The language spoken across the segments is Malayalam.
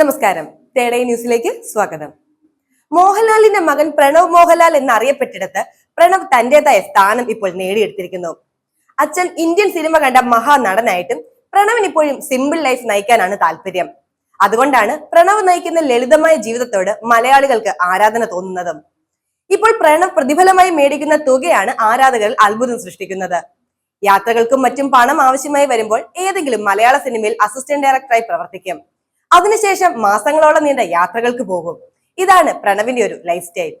നമസ്കാരം. തേടൈ ന്യൂസിലേക്ക് സ്വാഗതം. മോഹൻലാലിന്റെ മകൻ പ്രണവ് മോഹൻലാൽ എന്നറിയപ്പെട്ടിടത്ത് പ്രണവ് തന്റേതായ സ്ഥാനം ഇപ്പോൾ നേടിയെടുത്തിരിക്കുന്നു. അച്ഛൻ ഇന്ത്യൻ സിനിമ കണ്ട മഹാനടനായിട്ടും പ്രണവിന് ഇപ്പോഴും സിമ്പിൾ ലൈഫ് നയിക്കാനാണ് താല്പര്യം. അതുകൊണ്ടാണ് പ്രണവ് നയിക്കുന്ന ലളിതമായ ജീവിതത്തോട് മലയാളികൾക്ക് ആരാധന തോന്നുന്നതും. ഇപ്പോൾ പ്രണവ് പ്രതിഫലമായി മേടിക്കുന്ന തുകയാണ് ആരാധകർ അത്ഭുതം സൃഷ്ടിക്കുന്നത്. യാത്രകൾക്കും മറ്റും പണം ആവശ്യമായി വരുമ്പോൾ ഏതെങ്കിലും മലയാള സിനിമയിൽ അസിസ്റ്റന്റ് ഡയറക്ടറായി പ്രവർത്തിക്കും. അതിനുശേഷം മാസങ്ങളോളം നീണ്ട യാത്രകൾക്ക് പോകും. ഇതാണ് പ്രണവിന്റെ ഒരു ലൈഫ് സ്റ്റൈൽ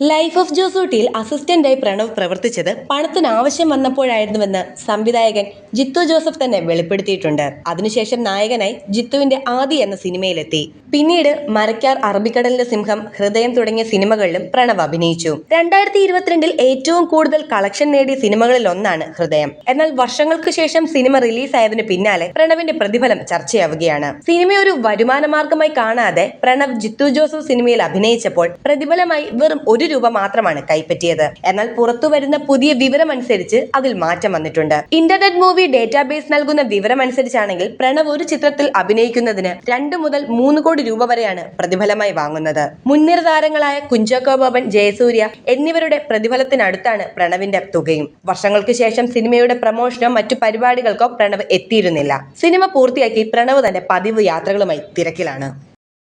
ലൈഫ് ഓഫ് ജോസൂട്ടിയിൽ അസിസ്റ്റന്റായി പ്രണവ് പ്രവർത്തിച്ചത് പണത്തിന് ആവശ്യം വന്നപ്പോഴായിരുന്നുവെന്ന് സംവിധായകൻ ജിത്തു ജോസഫ് തന്നെ വെളിപ്പെടുത്തിയിട്ടുണ്ട്. അതിനുശേഷം നായകനായി ജിത്തുവിന്റെ ആദി എന്ന സിനിമയിലെത്തി. പിന്നീട് മരക്കാർ അറബിക്കടലിന്റെ സിംഹം ഹൃദയം തുടങ്ങിയ സിനിമകളിലും പ്രണവ് അഭിനയിച്ചു. രണ്ടായിരത്തി ഇരുപത്തിരണ്ടിൽ ഏറ്റവും കൂടുതൽ കളക്ഷൻ നേടിയ സിനിമകളിൽ ഒന്നാണ് ഹൃദയം. എന്നാൽ വർഷങ്ങൾക്ക് ശേഷം സിനിമ റിലീസായതിനു പിന്നാലെ പ്രണവിന്റെ പ്രതിഫലം ചർച്ചയാവുകയാണ്. സിനിമ ഒരു വരുമാന മാർഗമായി കാണാതെ പ്രണവ് ജിത്തു ജോസഫ് സിനിമയിൽ അഭിനയിച്ചപ്പോൾ പ്രതിഫലമായി വെറും ഒരു രൂപ മാത്രമാണ് കൈപ്പറ്റിയത്. എന്നാൽ പുറത്തു വരുന്ന പുതിയ വിവരമനുസരിച്ച് അതിൽ മാറ്റം വന്നിട്ടുണ്ട്. ഇന്റർനെറ്റ് മൂവി ഡേറ്റാബേസ് നൽകുന്ന വിവരമനുസരിച്ചാണെങ്കിൽ പ്രണവ് ഒരു ചിത്രത്തിൽ അഭിനയിക്കുന്നതിന് രണ്ട് മുതൽ മൂന്ന് കോടി രൂപ വരെയാണ് പ്രതിഫലമായി വാങ്ങുന്നത്. മുൻനിര താരങ്ങളായ കുഞ്ചാക്കോ ബോബൻ ജയസൂര്യ എന്നിവരുടെ പ്രതിഫലത്തിനടുത്താണ് പ്രണവിന്റെ തുകയും. വർഷങ്ങൾക്ക് ശേഷം സിനിമയുടെ പ്രമോഷനോ മറ്റു പരിപാടികൾക്കോ പ്രണവ് എത്തിയിരുന്നില്ല. സിനിമ പൂർത്തിയാക്കി പ്രണവ് തന്റെ പതിവ് യാത്രകളുമായി തിരക്കിലാണ്.